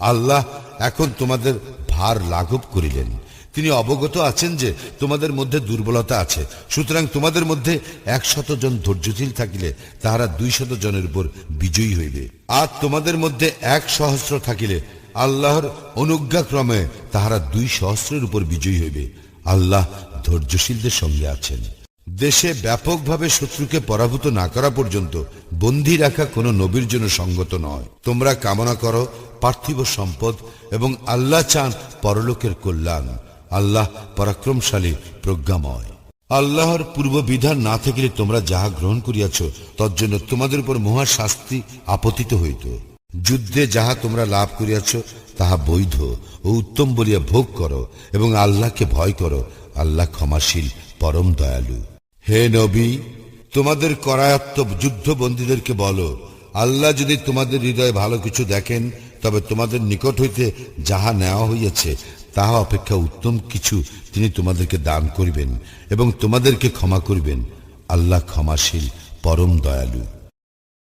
আল্লাহ এখন তোমাদের ভার লাঘব করিলেন। তিনি অবগত আছেন যে তোমাদের মধ্যে দুর্বলতা আছে। সুতরাং তোমাদের মধ্যে একশত জন ধৈর্যশীল থাকিলে তাহারা দুই শত জনের উপর বিজয়ী হইবে। আর তোমাদের মধ্যে এক সহস্র থাকিলে আল্লাহর অনুজ্ঞাক্রমে তাহারা দুই সহস্রের উপর বিজয়ী হইবে। আল্লাহ ধৈর্যশীলদের সঙ্গে আছেন। দেশে ব্যাপকভাবে শত্রুকে পরাভূত না করা পর্যন্ত বন্দী রাখা কোনো নবীর জন্য সঙ্গত নয়। তোমরা কামনা করো পার্থিব সম্পদ এবং আল্লাহ চান পরলোকের কল্যাণ। আল্লাহ পরাক্রমশালী, প্রজ্ঞাময়। আল্লাহর পূর্ব বিধান না থাকিলে তোমরা যাহা গ্রহণ করিয়াছ তর জন্য তোমাদের উপর মহা শাস্তি আপতিত হইত। যুদ্ধে যাহা তোমরা লাভ করিয়াছ, তাহা বৈধ ও উত্তম বলিয়া ভোগ করো এবং আল্লাহকে ভয় করো। আল্লাহ ক্ষমাশীল, পরম দয়ালু। হে নবী, তোমাদের করায়ত্ত যুদ্ধবন্দীদেরকে বলো, আল্লাহ যদি তোমাদের হৃদয়ে ভালো কিছু দেখেন তবে তোমাদের নিকট হইতে যাহা নেওয়া হইয়াছে, তাহা অপেক্ষা উত্তম কিছু তিনি তোমাদেরকে দান করিবেন এবং তোমাদেরকে ক্ষমা করিবেন। আল্লাহ ক্ষমাশীল, পরম দয়ালু।